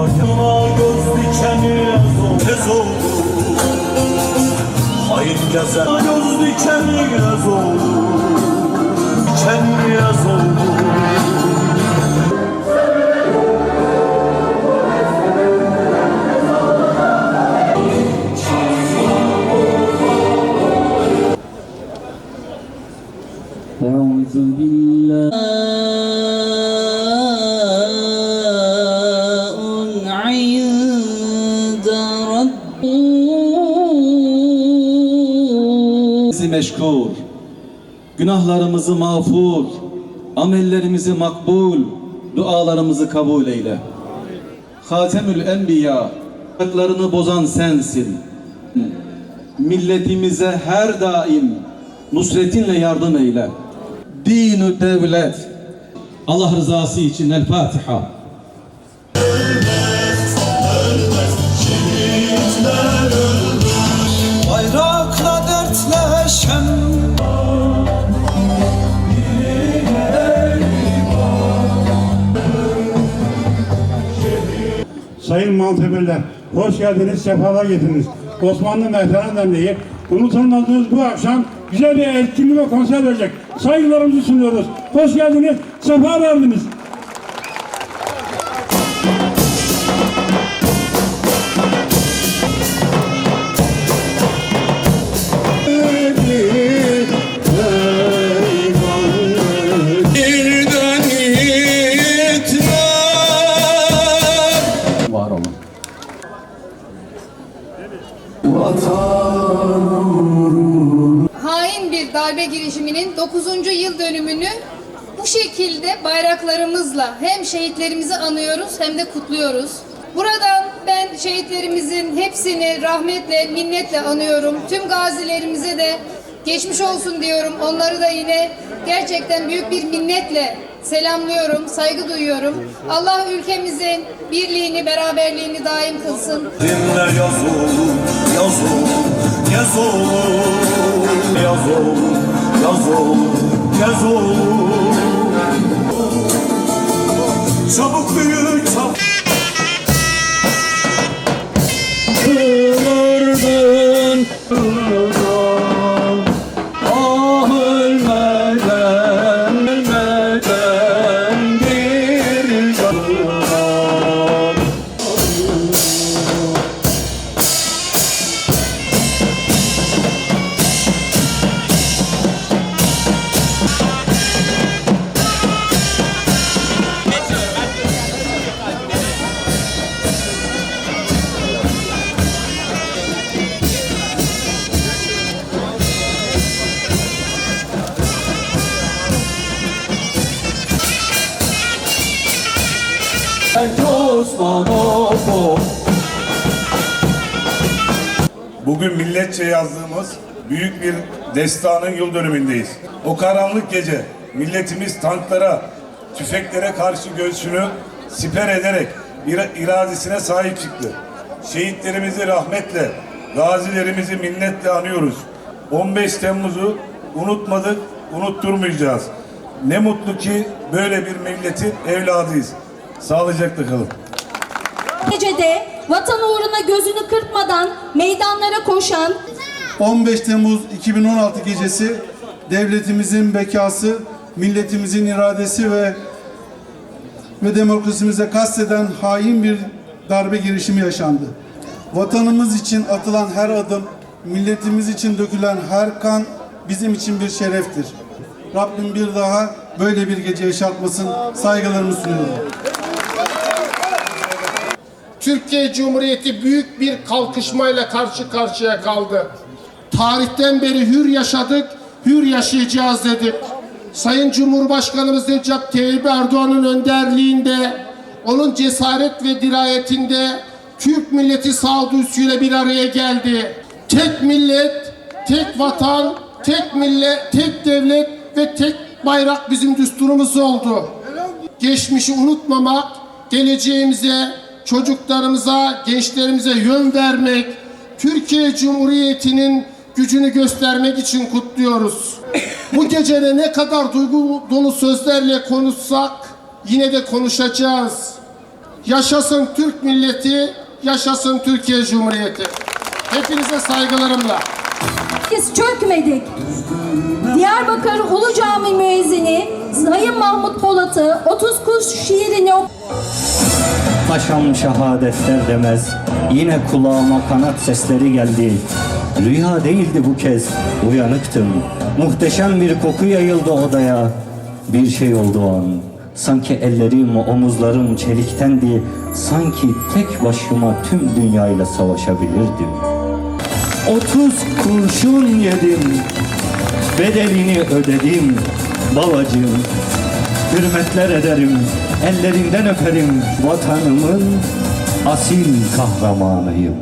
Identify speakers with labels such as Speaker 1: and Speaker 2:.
Speaker 1: Başına göz dikeni ez oldu Hain gezen
Speaker 2: göz dikeni ez
Speaker 3: oldu meşgul, günahlarımızı mağfur, amellerimizi makbul, dualarımızı kabul eyle. Hatemül Enbiya, haklarını bozan sensin. Milletimize her daim nusretinle yardım eyle. Dinü devlet, Allah rızası için El Fatiha.
Speaker 1: Bayrakla dertleşen
Speaker 4: Sayın Maltepe'liler, hoş geldiniz, sefalar getirdiniz. Osmanlı Mehter Derneği unutamadığınız bu akşam güzel bir etkinlik ve konser verecek. Saygılarımızı sunuyoruz. Hoş geldiniz, sefa verdiniz.
Speaker 5: Hain bir darbe girişiminin 9. yıl dönümünü bu şekilde bayraklarımızla hem şehitlerimizi anıyoruz hem de kutluyoruz. Buradan ben şehitlerimizin hepsini rahmetle, minnetle anıyorum. Tüm gazilerimize de geçmiş olsun diyorum. Onları da yine gerçekten büyük bir minnetle selamlıyorum, saygı duyuyorum. Allah ülkemizin birliğini, beraberliğini daim kılsın.
Speaker 1: Dinle yaz olur, yaz olur, yaz olur Yaz olur, yaz olur, yaz olur Çabuk büyü, çabuk
Speaker 6: Bugün milletçe yazdığımız büyük bir destanın yıl dönümündeyiz. O karanlık gece milletimiz tanklara, tüfeklere karşı göğsünü siper ederek ira- iradesine sahip çıktı. Şehitlerimizi rahmetle, gazilerimizi minnetle anıyoruz. 15 Temmuz'u unutmadık, unutturmayacağız. Ne mutlu ki böyle bir milletin evladıyız. Sağlıcakla kalın.
Speaker 7: Gecede vatan uğruna gözünü kırpmadan meydanlara koşan
Speaker 8: 15 Temmuz 2016 gecesi devletimizin bekası, milletimizin iradesi ve ve demokrasimize kasteden hain bir darbe girişimi yaşandı. Vatanımız için atılan her adım, milletimiz için dökülen her kan bizim için bir şereftir. Rabbim bir daha böyle bir gece yaşatmasın. Saygılarımı sunuyorum.
Speaker 9: Türkiye Cumhuriyeti büyük bir kalkışmayla karşı karşıya kaldı. Tarihten beri hür yaşadık, hür yaşayacağız dedik. Sayın Cumhurbaşkanımız Recep Tayyip Erdoğan'ın önderliğinde, onun cesaret ve dirayetinde Türk milleti sağduyusuyla bir araya geldi. Tek millet, tek vatan, tek millet, tek devlet ve tek bayrak bizim düsturumuz oldu geçmişi unutmamak, geleceğimize, çocuklarımıza, gençlerimize yön vermek, Türkiye Cumhuriyeti'nin gücünü göstermek için kutluyoruz. Bu gecede ne kadar duygu dolu sözlerle konuşsak yine de konuşacağız. Yaşasın Türk milleti, yaşasın Türkiye Cumhuriyeti. Hepinize saygılarımla.
Speaker 7: Biz çökmedik. Diyarbakır Ulu Cami müezzini Sayın Mahmut Polat'ı 30 kuş şiirini ok-
Speaker 1: Paşam şehadetler demez. Yine kulağıma kanat sesleri geldi. Rüya değildi bu kez. Uyanıktım. Muhteşem bir koku yayıldı odaya. Bir şey oldu o an. Sanki ellerim, omuzlarım çeliktendi. Sanki tek başıma tüm dünyayla savaşabilirdim. Otuz kurşun yedim. Bedelini ödedim. Babacığım Hürmetler ederim, ellerinden öperim Vatanımın asil kahramanıyım